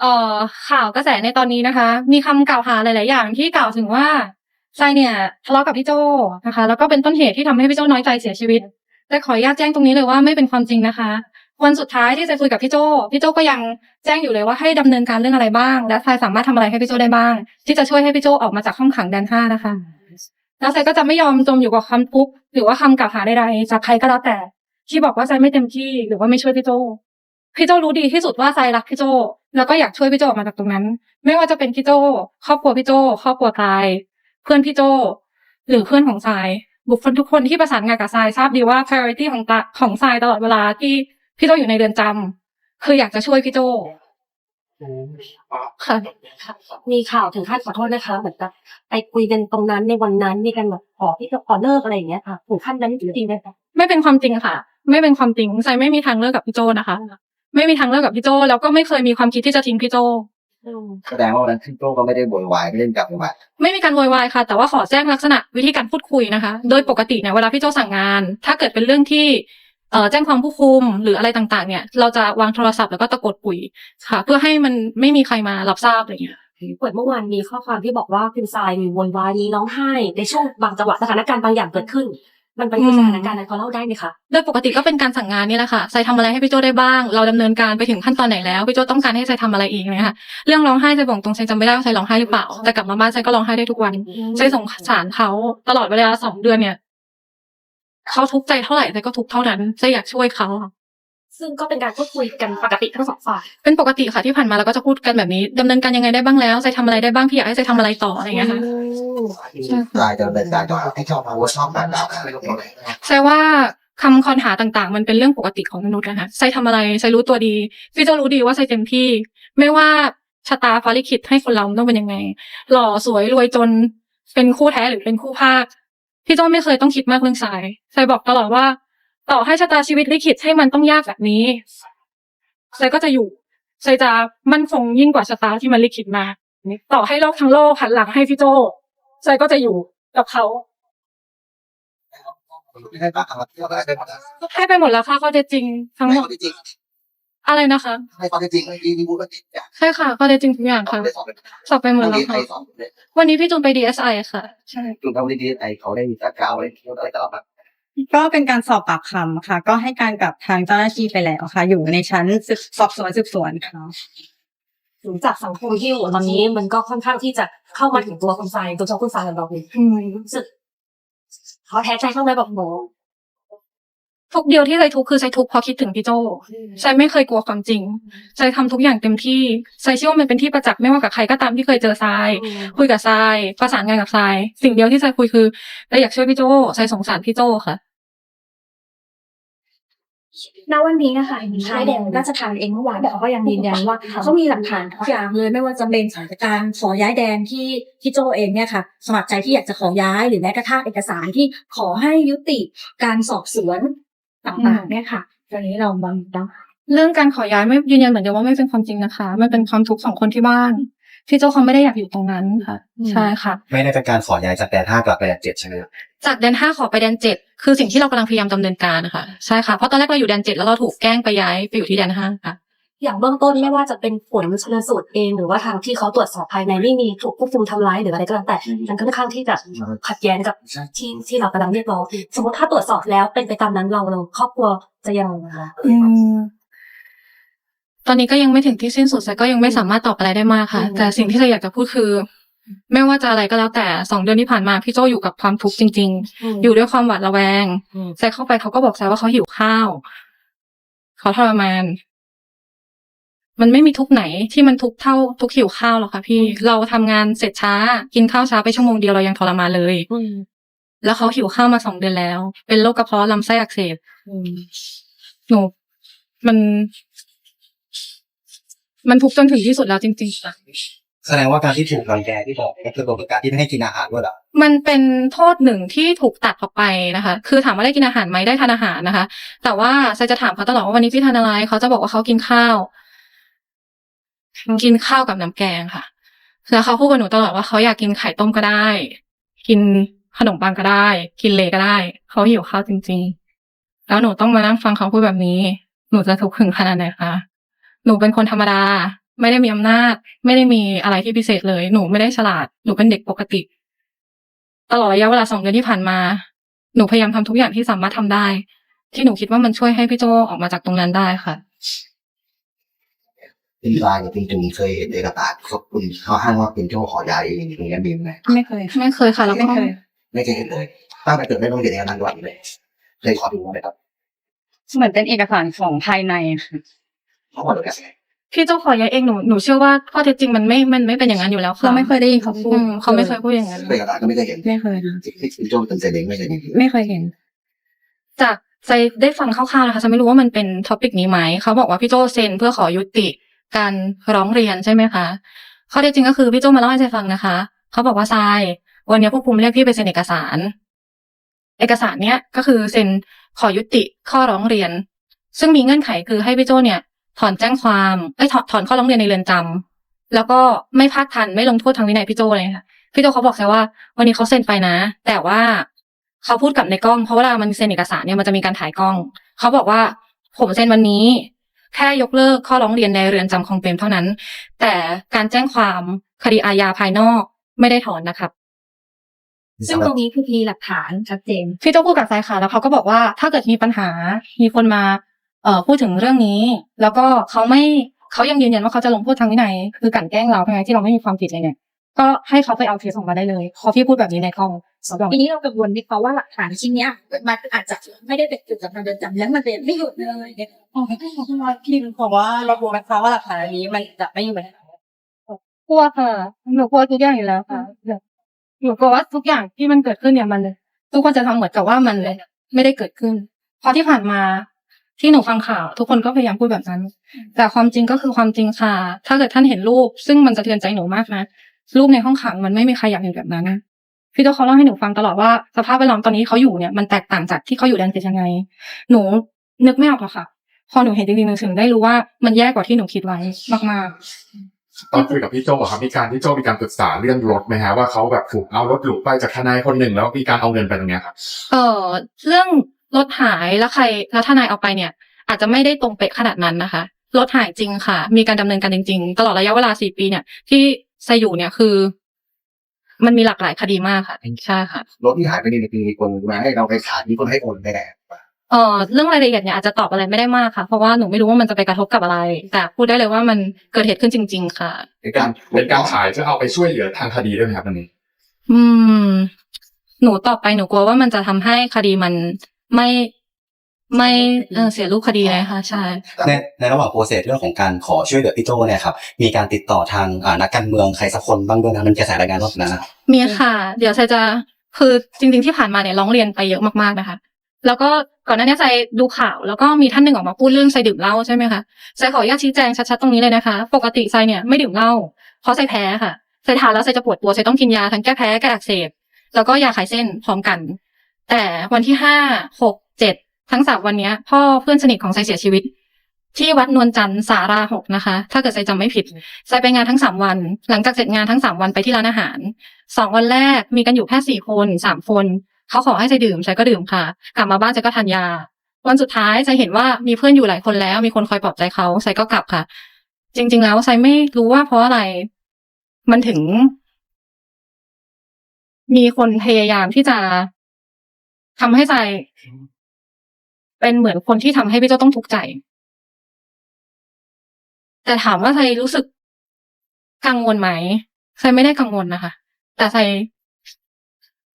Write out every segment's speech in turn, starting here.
เอ่อข่าวกระแสในตอนนี้นะคะ มีคำกล่าวหาหลาย ๆ อย่างที่กล่าวถึงว่าทรายเนี่ยทะเลาะกับพี่โจนะคะ แล้วก็เป็นต้นเหตุที่ทำให้พี่โจน้อยใจเสียชีวิตแต่ขออนุญาตแจ้งตรงนี้เลยว่าไม่เป็นความจริงนะคะ วันสุดท้ายที่ทรายคุยกับพี่โจพี่โจก็ยังแจ้งอยู่เลยว่าให้ดำเนินการเรื่องอะไรบ้าง และทรายสามารถทำอะไรให้พี่โจได้บ้าง ที่จะช่วยให้พี่โจออกมาจากห้องขังแดนห้านะคะ แล้วทรายก็จะไม่ยอมจมอยู่กับคำทุกข์หรือว่าคำกล่าวหาใดๆจากใครก็แล้วแต่ ที่บอกว่าทรายไม่เต็มที่หรือว่าไม่ช่วยพี่โจ พี่โจรู้ดีที่สุดว่าทรายรักพี่โจแล้วก็อยากช่วยพี่โจออกมาจากตรงนั้น ไม่ว่าจะเป็นพี่โจครอบครัวพี่โจครอบครัวทราย เพื่อนพี่โจหรือเพื่อนของทราย บุคคลทุกคนที่ประสานงานกับทรายทราบดีว่า priority ของตาของทรายตลอดเวลาที่พี่โจอยู่ในเรือนจำคืออยากจะช่วยพี่โจค่ะ มีข่าวถึงขั้นขอโทษนะคะเหมือนกับไปคุยกันตรงนั้นในวันนั้นมีการแบบขอที่จะขอเลิกอะไรอย่างเงี้ยค่ะถึงขั้นนั้นจริงๆไหมคะไม่เป็นความจริงค่ะ ไม่เป็นความจริงทรายไม่มีทางเลิกกับพี่โจนะคะ ไม่มีทางเลิกกับพี่โจแล้วก็ไม่เคยมีความคิดที่จะทิ้งพี่โจแสดงว่าวันนั้นพี่โจ้ก็ไม่ได้โวยวายไม่ได้กลับมาไม่มีการโวยวายค่ะ แต่ว่าขอแจ้งลักษณะวิธีการพูดคุยนะคะ โดยปกติเนี่ยเวลาพี่โจสั่งงาน ถ้าเกิดเป็นเรื่องที่เอ่อแจ้งความผู้คุมหรืออะไรต่างๆ เนี่ย เราจะวางโทรศัพท์แล้วก็ตะโกดคุยค่ะ เพื่อให้มันไม่มีใครมารับทราบอะไรเงี้ยเปิดเมื่อวานมีข้อความที่บอกว่าคุณทรายมีโวยวายมีร้องไห้ในช่วงบางจังหวะสถานการณ์บางอย่างเกิดขึ้น มันเป็นอืมสถานการณ์อะไรพอเล่าได้ไหมคะโดยปกติก็เป็นการสั่งงานนี่แหละค่ะใส่ทำอะไรให้พี่โจได้บ้าง เราดำเนินการไปถึงขั้นตอนไหนแล้วพี่โจต้องการให้ใส่ทำอะไรอีกเนี่ยค่ะเรื่องร้องไห้ใส่บอกตรงใส่จำไม่ได้ว่าใส่ร้องไห้หรือเปล่า แต่กลับมาบ้านใส่ก็ร้องไห้ได้ทุกวันใส่สงสารเขาตลอดเวลาสองเดือนเนี่ยเขาทุกข์ใจเท่าไหร่ใส่ก็ทุกข์เท่านั้นใส่อยากช่วยเขาค่ะ ซึ่งก็เป็นการพูดคุยกันปกติทั้งสองฝ่ายเป็นปกติค่ะที่ผ่านมาเราก็จะพูดกันแบบนี้ดำเนินการยังไงได้บ้างแล้วใส่ทำอะไรได้บ้างพี่อยากให้ใส่ทำอะไรต่ออะไรอย่างเงี้ยค่ะ รายจะเป็นการต่อที่ชอบมาว่าชอบแบบนั้นไม่รู้เลยใช่ว่าคำคอนหาต่างๆ มันเป็นเรื่องปกติของมนุษย์นะคะใส่ทำอะไรใส่รู้ตัวดีพี่จะรู้ดีว่าใส่เต็มที่ ไม่ว่าชะตาฟ้าลิขิตให้คนเรามันต้องเป็นยังไง หล่อสวยรวยจนเป็นคู่แท้หรือเป็นคู่ภาคพี่โจ้ไม่เคยต้องคิดมากเรื่องสายใส่บอกตลอดว่า ต่อให้ชะตาชีวิตลิขิตให้มันต้องยากแบบนี้ใส่ก็จะอยู่ใส่จะมั่นคงยิ่งกว่าชะตาที่มันลิขิตมาต่อให้โลกทั้งโลกหันหลังให้พี่โจ้ใส่ก็จะอยู่กับเขาไม่ได้ปากอะไรที่เราได้หมดให้ไปหมดแล้วค่ะข้อเท็จจริง ทั้งหมดจริงอะไรนะคะให้ความจริงที่ที่พูดว่าจริงอย่างใช่ค่ะข้อเท็จจริงทุกอย่างค่ะได้สอบเป็นสอบไปหมดเมื่อแล้วกี้ไทค่ะยสอบเลยวันนี้พี่จูนไป DSI ค่ะ ใช่กลุ่มทำดีๆไอเขาได้มีการกล่าวอะไรที่อะไรตลอดมา ก็เป็นการสอบปากคำค่ะ ก็ให้การกับทางเจ้าหน้าที่ไปแล้วค่ะ อยู่ในชั้นสืบสอบสวนสืบสวนค่ะถึงจากสังคมที่อยู่ตอนนี้มันก็ค่อนข้างที่จะเข้ามาถึงตัวคุณทรายตัวเจ้าคุณทรายของเราเองอืมรู้สึกเขาแท้ใจเข้าไหมแบบโหทุกเดียวที่ใจทุกข์คือใจทุกข์เพราะคิดถึงพี่โจใจไม่เคยกลัวความจริงใจทำทุกอย่างเต็มที่ใจเชื่อว่ามันเป็นที่ประจักษ์ไม่ว่ากับใครก็ตามที่เคยเจอทราย คุยกับทรายประสานงานกับทราย สิ่งเดียวที่ใจคุยคือใจอยากช่วยพี่โจใจสงสารพี่โจค่ะ ณวันนี้นะคะชายแดนราชทานเองเมื่อวานเขาก็ยังยืนยันว่าเขามีหลักฐานทุกอย่างเลยไม่ว่าจะเป็นสถานการณ์ขอย้ายแดนที่ที่โจเองเนี่ยค่ะ สมัครใจที่อยากจะขอย้ายหรือแม้กระทั่งเอกสารที่ขอให้ยุติการสอบสวนต่างๆเนี่ยค่ะตอนนี้เราบังคับเรื่องการขอย้ายไม่ยืนยันเหมือนเดิมว่าไม่เป็นความจริงนะคะ มันเป็นความทุกข์ของคนที่บ้าน พี่โจเขาไม่ได้อยากอยู่ตรงนั้นค่ะ ใช่ค่ะ ไม่ได้เป็นการขอย้ายจากแดนห้ากลับไปแดนเจ็ดใช่ไหมครับจากแดนห้าขอไปแดนเจ็ดคือสิ่งที่เรากำลังพยายามดำเนินการนะคะใช่ค่ะเพราะตอนแรกเราอยู่แดนเจ็ดแล้วเราถูกแกล้งไปย้ายไปอยู่ที่แดนห้าค่ะ อย่างเบื้องต้นไม่ว่าจะเป็นผลชนสูตรเองหรือว่าทางที่เขาตรวจสอบภายในไม่มีถูกควบคุมทำร้ายหรืออะไรก็แล้วแต่มันค่อนข้างที่จะขัดแย้งกับที่ที่เรากำลังเรียกร้องสมมติถ้าตรวจสอบแล้วเป็นไปตามนั้นเราเราครอบครัวจะยังไงนะคะอืม ตอนนี้ก็ยังไม่ถึงที่สิ้นสุดแต่ก็ยังไม่สามารถตอบอะไรได้มากค่ะ แต่สิ่งที่เราอยากจะพูดคือ ไม่ว่าจะอะไรก็แล้วแต่สองเดือนที่ผ่านมาพี่โจอยู่กับความทุกข์จริง ๆ อยู่ด้วยความหวาดระแวงอืมแซเข้าไปเขาก็บอกแซว่าเขาหิวข้าวเขาทรมานมันไม่มีทุกข์ไหนที่มันทุกข์เท่าทุกข์หิวข้าวหรอกค่ะพี่เราทำงานเสร็จช้า กินข้าวช้าไปชั่วโมงเดียวเรายังทรมานเลยอืมแล้วเขาหิวข้าวมาสองเดือนแล้ว เป็นโรคกระเพาะลำไส้อักเสบอืมหนูมัน มันทุกข์จนถึงที่สุดแล้วจริงๆค่ะแสดงว่าการที่ถูกรังแกที่บอกก็คือตัวประกาศที่ไม่ให้กินอาหารด้วยเหรอมันเป็นโทษหนึ่งที่ถูกตัดออกไปนะคะ คือถามว่าได้กินอาหารไหมได้ทานอาหารนะคะ แต่ว่าไซจะถามเขาตลอดว่าวันนี้พี่ทานอะไร เขาจะบอกว่าเขากินข้าว กินข้าวกับน้ำแกงค่ะแล้วเขาพูดกับหนูตลอดว่าเขาอยากกินไข่ต้มก็ได้ กินขนมปังก็ได้ กินเลก็ได้ เขาหิวข้าวจริง ๆ แล้วหนูต้องมานั่งฟังเขาพูดแบบนี้ หนูจะทุกข์ถึงขนาดไหนคะ หนูเป็นคนธรรมดา ไม่ได้มีอำนาจ ไม่ได้มีอะไรที่พิเศษเลย หนูไม่ได้ฉลาด หนูเป็นเด็กปกติ ตลอดระยะเวลาสองเดือนที่ผ่านมา หนูพยายามทำทุกอย่างที่สามารถทำได้ ที่หนูคิดว่ามันช่วยให้พี่โจออกมาจากตรงนั้นได้ค่ะเป็นลายจริงๆเคยเห็นเอกสารเขาคุณเขาอ้างว่าเป็นเจ้าขอย้ายอย่างเงี้ยมีไหมไม่เคย ไม่เคยค่ะแล้วไม่ก็เคยไม่เคยเห็นเลยตั้งแต่เกิดไม่ต้องเห็นเอกสารวันเลยเคยขอดูไหมครับเหมือนเป็นเอกสารของภายในค่ะ เขาบอกเลยกันพี่โจขอย้ายเองหนูหนูเชื่อว่าข้อเท็จจริงมันไม่มันไม่เป็นอย่างนั้นอยู่แล้วค่ะเราไม่เคยได้ยินเขาพูอืดมเขาไม่เคยพูดอย่างนั้นเอกสารก็ไม่เคยเห็นไม่เคยนะที่โจ้เป็นเซนเองไม่เคยเห็นไม่เคยเห็น จากใจได้ฟังคร่าวๆนะคะจะไม่รู้ว่ามันเป็นท็อปิกนี้ไหมเขาบอกว่าพี่โจเซ็นเพื่อขอยุติการร้องเรียนใช่ไหมคะข้อเท็จจริงก็คือพี่โจมาเล่าให้ใจฟังนะคะเขาบอกว่าทรายวันนี้ผู้คุมเรียกพี่ไปเซ็นเอกสาร เอกสารเนี้ยก็คือเซ็นขอยุติข้อร้องเรียน ซึ่งมีเงื่อนไขคือให้พี่โจเนี่ย ถอนแจ้งความไอ้ยถอนถอนข้อร้องเรียนในเรือนจำแล้วก็ไม่พากทันไม่ลงโทษทางวินัยพี่โจเลยค่ะพี่โจเขาบอกแค่ว่า วันนี้เขาเซ็นไปนะ แต่ว่าเขาพูดกับในกล้องเพราะเวลามันเซ็นเอกสารเนี่ยมันจะมีการถ่ายกล้อง เขาบอกว่าผมเซ็นวันนี้ แค่ยกเลิกข้อร้องเรียนในเรือนจำคลองเปรมเท่านั้น แต่การแจ้งความคดีอาญาภายนอกไม่ได้ถอนนะครับซึ่งตรงนี้คือมีหลักฐานชัดเจนพี่โจ้พูดกับสายค่ะแล้วเขาก็บอกว่าถ้าเกิดมีปัญหา มีคนมา เอ่อพูดถึงเรื่องนี้ แล้วก็เขาไม่เขายังยืนยันว่าเขาจะลงโทษทางวินัยคือกลั่นแกล้งเราทั้งที่เราไม่มีความผิดเลยเนี่ยก็ให้เขาไปเอาเคสออกมาได้เลยพอพี่พูดแบบนี้ในกล้องสำหรับทีนี้เรากังวลวิเคราะห์ว่าหลักฐานชิ้นเนี้ยมันอาจจะไม่ได้เป็นจุดสำคัญเดินจำแล้วมันเป็นไม่หยุดเลยเนี่ยพี่บอกว่าเรากลัวไหมคะว่าหลักฐานอันนี้มันจะไม่อยู่ในกลัวค่ะหนูกลัวทุกอย่างอยู่แล้วค่ะหนูกลัวว่าทุกอย่างที่มันเกิดขึ้นเนี่ยมัน ทุกคนจะทำเหมือนกับว่ามันไม่ได้เกิดขึ้นเพราะที่ผ่านมา ที่หนูฟังข่าวทุกคนก็พยายามพูดแบบนั้น แต่ความจริงก็คือความจริงค่ะ ถ้าเกิดท่านเห็นรูป ซึ่งมันสะเทือนใจหนูมากนะรูปในห้องขังมันไม่มีใครอยากอยู่แบบนั้นพี่โจ้เขาเล่าให้หนูฟังตลอดว่าสภาพแวดล้อมตอนนี้เขาอยู่เนี่ยมันแตกต่างจากที่เขาอยู่แดนเซยังไง หนูนึกไม่ออกหรอกค่ะ พอหนูเห็นจริงๆหนูถึงได้รู้ว่ามันแย่กว่าที่หนูคิดไว้มากๆตอนคุยกับพี่โจอะครับมีการที่โจมีการปรึกษาเรื่องรถไหมฮะว่าเขาแบบถูกเอารถหลุไปจากทนายคนหนึ่งแล้วมีการเอาเงินไปตรงเนี้ยครับเออเรื่อง รถหายแล้วใครแล้วทนายเอาไปเนี่ย อาจจะไม่ได้ตรงเป๊ะขนาดนั้นนะคะรถหายจริงค่ะ มีการดำเนินการจริง ๆ ตลอดระยะเวลาสี่ปีเนี่ย ที่ไซอยู่เนี่ยคือ มันมีหลากหลายคดีมากค่ะใช่ค่ะรถที่หายไปนี่มีคนมาให้เราไปขายมีคนให้โอนไปแน่เออเรื่องรายละเอียดเนี่ยอาจจะตอบอะไรไม่ได้มากค่ะ เพราะว่าหนูไม่รู้ว่ามันจะไปกระทบกับอะไร แต่พูดได้เลยว่ามันเกิดเหตุขึ้นจริง ๆ ค่ะในการเป็นการขายเพื่อเอาไปช่วยเหลือทางคดีด้วยไหมครับอันนี้ อืม หนูตอบไปหนูกลัวว่ามันจะทำให้คดีมัน ไม่ไม่เออเสียรูปคดีเลยค่ะใช่ ในในระหว่างโปรเซสเรื่องของการขอช่วยเหลือพี่โจเนี่ยครับมีการติดต่อทางอ่านักการเมืองใครสักคนบ้างด้วยนะมันกระแสรายงานรอบนั้นนะครับมีค่ะ เดี๋ยวใจจะคือจริง ๆ ที่ผ่านมาเนี่ยร้องเรียนไปเยอะมากๆนะคะ แล้วก็ก่อนหน้านี้ใจดูข่าว แล้วก็มีท่านหนึ่งออกมาพูดเรื่องใจดื่มเหล้าใช่ไหมคะใจขออนุญาตชี้แจงชัดๆตรงนี้เลยนะคะ ปกติใจเนี่ยไม่ดื่มเหล้าเพราะใจแพ้ค่ะใจทานแล้วใจจะปวดตัวใจต้องกินยาทั้งแก้แพ้แก้อักเสบแล้วก็ยาคลายเส้นพร้อมกัน แต่วันที่ห้าหกเจ็ดทั้งสามวันเนี้ย พ่อเพื่อนสนิทของใจเสียชีวิต ที่วัดนวลจันทร์สาราหกนะคะ ถ้าเกิดใจจำไม่ผิดใจไปงานทั้งสามวัน หลังจากเสร็จงานทั้งสามวันไปที่ร้านอาหารสองวันแรกมีกันอยู่แค่สี่คนสามคนเขาขอให้ใจดื่มใจก็ดื่มค่ะ กลับมาบ้านใจก็ทานยา วันสุดท้ายใจเห็นว่ามีเพื่อนอยู่หลายคนแล้ว มีคนคอยปลอบใจเขาใจก็กลับค่ะ จริง ๆ แล้วใจไม่รู้ว่าเพราะอะไร มันถึง มีคนพยายามที่จะ ทำให้ใจเป็นเหมือนคนที่ทำให้พี่เจ้าต้องทุกข์ใจ แต่ถามว่าใจรู้สึกกังวลไหมใจไม่ได้กังวลนะคะ แต่ใจ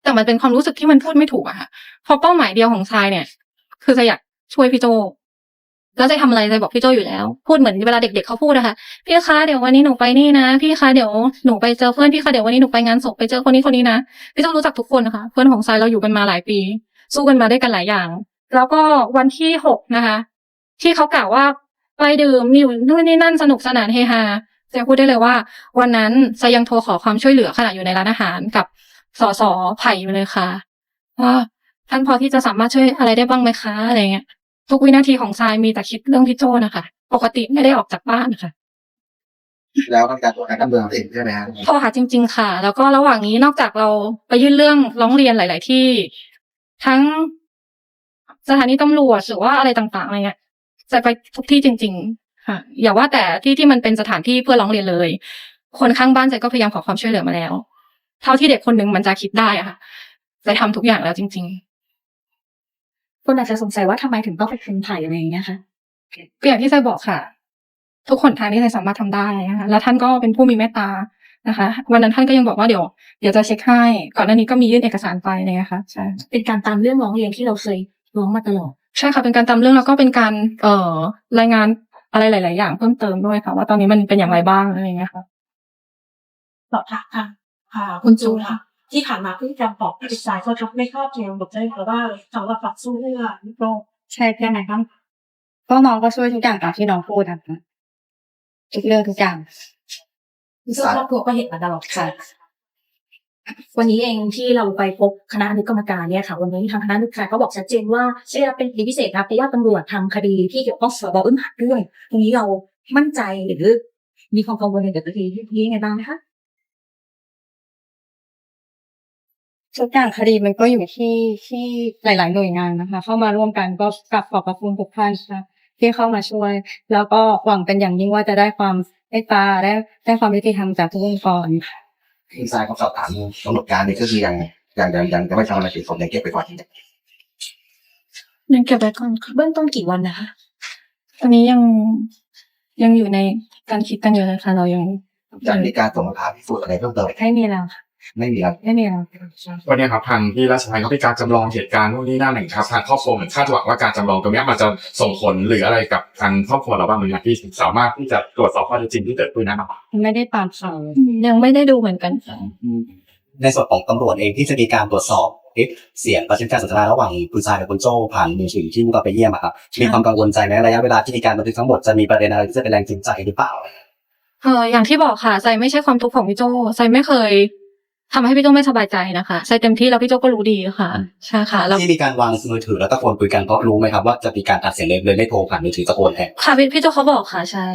แต่มันเป็นความรู้สึกที่มันพูดไม่ถูกอะค่ะเพราะเป้าหมายเดียวของทรายเนี่ย คือจะอยากช่วยพี่โจ แล้วจะทำอะไรจะบอกพี่โจอยู่แล้ว พูดเหมือนเวลาเด็กๆเขาพูดนะคะพี่คะเดี๋ยววันนี้หนูไปนี่นะ พี่คะเดี๋ยวหนูไปเจอเพื่อนพี่คะเดี๋ยววันนี้หนูไปงานศพไปเจอคนนี้คนนี้นะ พี่โจรู้จักทุกคนนะคะ เพื่อนของทรายเราอยู่กันมาหลายปี สู้กันมาด้วยกันหลายอย่าง แล้วก็วันที่หกนะคะ ที่เขากล่าวว่าไปดื่มอยู่นู่นนี่นั่นสนุกสนานเฮฮาจะพูดได้เลยว่า วันนั้นจะยังโทรขอความช่วยเหลือขณะอยู่ในร้านอาหารกับสสไผ่อยู่เลยค่ะว่าท่านพอที่จะสามารถช่วยอะไรได้บ้างไหมคะอะไรเงี้ยทุกวินาทีของทรายมีแต่คิดเรื่องพี่โจนะคะ ปกติไม่ได้ออกจากบ้านนะคะแล้วการตรวจการดำเนินเองใช่ไหมฮะโทรหาจริง ๆ ค่ะ แล้วก็ระหว่างนี้นอกจากเราไปยื่นเรื่องร้องเรียนหลาย ๆ ที่ ทั้งสถานีตำรวจหรือว่าอะไรต่างๆอะไรเงี้ยจะไปทุกที่จริงค่ะ อย่าว่าแต่ที่ที่มันเป็นสถานที่เพื่อร้องเรียนเลย คนข้างบ้านใจก็พยายามขอความช่วยเหลือมาแล้ว เท่าที่เด็กคนหนึ่งมันจะคิดได้อะค่ะใจทำทุกอย่างแล้วจริงคนอาจจะสงสัยว่าทำไมถึงต้องเป็นคนไทยอะไรอย่างเงี้ยค่ะๆก็อย่างที่ใจบอกค่ะ ทุกคนทางที่ใจสามารถทำได้นะคะแล้วท่านก็เป็นผู้มีเมตตา นะคะ วันนั้นท่านก็ยังบอกว่าเดี๋ยวเดี๋ยวจะเช็คให้ ก่อนหน้านี้ก็มียื่นเอกสารไปอะไรเลยค่ะใช่เป็นการตามเรื่องร้องเรียนที่เราเคยร้องมาตลอดใช่ค่ะเป็นการตามเรื่องแล้วก็เป็นการเอ่อรายงานอะไรหลาย ๆ อย่างเพิ่มเติมด้วยค่ะ ว่าตอนนี้มันเป็นอย่างไรบ้างอะไรอย่างเงี้ยค่ะสอบถามค่ะค่ะ คุณจูนค่ะ ที่ผ่านมาพฤติกรรมของผู้ติดสายเขาทักไม่เข้าเกมบอกได้เพราะว่าเขาว่าปรับสู้เรื่องก็ใช่แค่ไหนบ้างก็น้องก็ช่วยทุกอย่างตามที่น้องพูดนะคะทุกเรื่องทุกอย่าง ซึ่งครอบครัวก็เห็นมาตลอดค่ะวันนี้เองที่เราไปพบคณะอนุกรรมการเนี่ยค่ะวันนี้ทางคณะอนุกรรมการก็บอกชัดเจนว่าได้รับเป็นคดีพิเศษนะเพราะว่าตำรวจทำคดีที่เกี่ยวข้องกับสบอึ้งหักด้วยตรงนี้เรามั่นใจหรือมีความกังวลในเกี่ยวกับคดีนี้ยังไงบ้างนะคะทุกอย่างคดีมันก็อยู่ที่ที่หลาย ๆ หน่วยงานนะคะ เข้ามาร่วมกันก็กลับขอบพระคุณทุกท่านค่ะที่เข้ามาช่วย แล้วก็หวังเป็นอย่างยิ่งว่าจะได้ความ เมตตาได้ได้ความยุติธรรมจากทุกองค์กรค่ะที่ทรายเขาสอบถามกำหนดการนี่ก็คือยังยังยังยังจะไม่ทำอะไรผิดกฎยังเก็บไปก่อนยังเก็บไว้ก่อนค่ะเบื้องต้นกี่วันนะคะตอนนี้ยังยังอยู่ในการคิดกันอยู่เลยค่ะเรายังจะมีการส่งมาผ่าพิสูจน์อะไรเพิ่มเติมไม่มีแล้วค่ะ ไม่มีครับไม่มีแล้ววันนี้ครับทางที่ราชทัณฑ์เขามีการจำลองเหตุการณ์นู่นนี่นั่นหนึ่งครับทางครอบครัวเหมือนคาดหวังว่าการจำลองตรงเนี้ยมันจะส่งผลหรืออะไรกับทางครอบครัวเราบ้างไหมครับที่สามารถที่จะตรวจสอบข้อเท็จจริงที่เกิดขึ้นนะครับไม่ได้ตามข่าวยังไม่ได้ดูเหมือนกันค่ะในส่วนของตำรวจเองที่จะมีการตรวจสอบคลิปเสียงประชิดการสนทนาระหว่างคุณชายกับคุณโจ้ผ่านมือถือที่เราไปเยี่ยมอะครับมีความกังวลใจไหมระยะเวลาที่มีการบันทึกทั้งหมดจะมีประเด็นอะไรที่จะเป็นแรงจูงใจหรือเปล่าเอออย่างที่บอกค่ะใจไม่ใช่ความทุกข์ของพี่โจใจไม่เคย ทำให้พี่โจไม่สบายใจนะคะใจเต็มที่แล้วพี่โจก็รู้ดีค่ะใช่ค่ะแล้วที่มีการวางมือถือแล้วตะโกนคุยกันเพราะรู้ไหมครับว่าจะมีการตัดเสียงเลยเลยไม่โทรผ่านมือถือตะโกนแทนค่ะพี่พี่โจเขาบอกค่ะใช่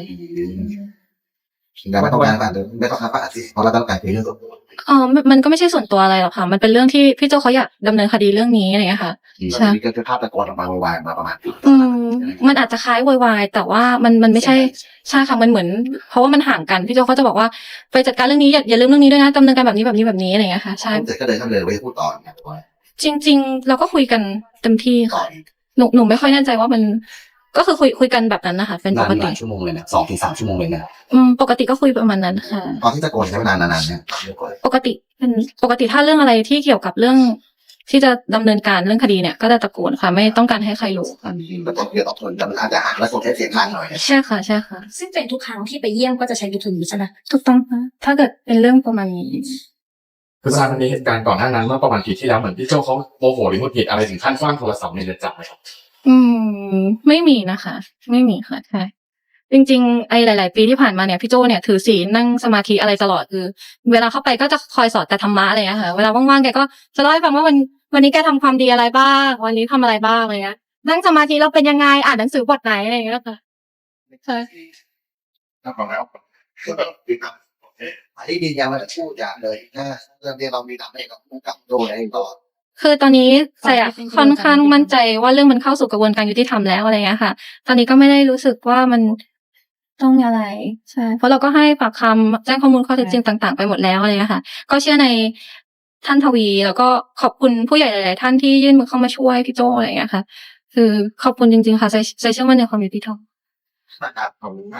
แต่ไม่ต้องการผ่านไม่ต้องการผ่านสิเพราะเราต้องการคุยเรื่องส่วนตัวเออมันมันก็ไม่ใช่ส่วนตัวอะไรหรอกค่ะ มันเป็นเรื่องที่พี่โจเขาอยากดำเนินคดีเรื่องนี้อะไรอย่างเงี้ยค่ะ ใช่ นี่ก็คือภาพตะโกนออกมาโวยวายมาประมาณอืมมันอาจจะคล้ายโวยวายแต่ว่ามันมันไม่ใช่ใช่ค่ะมันเหมือน เพราะว่ามันห่างกันพี่โจเขาจะบอกว่าไปจัดการเรื่องนี้อย่าอย่าลืมเรื่องนี้ด้วยนะดำเนินการแบบนี้แบบนี้แบบนี้อะไรอย่างเงี้ยค่ะใช่เสร็จก็เดินเข้าเลยไว้พูดต่อเนี่ยจริง ๆ เราก็คุยกันเต็มที่ต่อค่ะหนูหนูไม่ค่อยแน่ใจว่ามัน ก็คือคุยคุยกันแบบนั้นนะคะเป็นปนานกหติลายชั่วโมงเลยนะสองถึงสามชั่วโมงเลยนะอืมปกติก็คุยประมาณนั้นค่ะ ตอนที่ตะโกนใช้เวลานานๆเนี่ยปกติเป็นปกติถ้าเรื่องอะไรที่เกี่ยวกับเรื่อง ที่จะดำเนินการเรื่องคดีเนี่ย ก็จะตะโกนค่ะ ไม่ต้องการให้ใครรู้ค่ะตะโกนเพื่อต่อทนแต่มันอาจจะห่างและกดใช้เสียงข้างหน่อยใช่ค่ะใช่ค่ะ ซึ่งเป็นทุกครั้งที่ไปเยี่ยมก็จะใช้มือถือใช่ไหมถูกต้องค่ะถ้าเกิดเป็นเรื่องประมาณนี้ คือทราบมันมีเหตุการณ์ก่อนหน้านั้นเมื่อประมาณปีที่แล้วเหมือนพี่โจเขาโมโหหรือหงุดหงิดอะไรถึงขั้นคว้างโทรศัพท์ในเรือนจำไหมครับ อืม ไม่มีนะคะ ไม่มีค่ะใช่จริงๆไอ้หลาย ๆ ปีที่ผ่านมาเนี่ยพี่โจเนี่ยถือศีลนั่งสมาธิอะไรตลอดคือ เวลาเข้าไปก็จะคอยสอนแต่ธรรมะอะไรอย่างเงี้ยค่ะเวลาว่างๆแกก็จะเล่าให้ฟังว่าวันวันนี้แกทำความดีอะไรบ้าง วันนี้ทำอะไรบ้างอะไรเงี้ยนั่งสมาธิเราเป็นยังไงอ่านหนังสือบทไหนอะไรอย่างเงี้ยค่ะใช่ครับของแล้วที่ยืนยันว่าพูดอย่างเลยถ้าเรื่องที่เรามีทำให้กับผู้กับโดยอะไรต่อ คือตอนนี้ใส่อะค่อนข้างมั่นใจว่าเรื่องมันเข้าสู่กระบวนการยุติธรรมแล้วอะไรเงี้ยค่ะ ตอนนี้ก็ไม่ได้รู้สึกว่ามันต้องอะไรใช่เพราะเราก็ให้ปากคำแจ้งข้อมูลข้อเท็จจริงต่าง ๆ ไปหมดแล้วอะไรเงี้ยค่ะ ก็เชื่อในท่านทวี แล้วก็ขอบคุณผู้ใหญ่หลาย ๆ ท่านที่ยื่นมือเข้ามาช่วยพี่โจอะไรเงี้ยค่ะ คือขอบคุณจริง ๆ ค่ะใส่ใส่เชื่อมั่นในความยุติธรรมนะครับขอบคุณมาก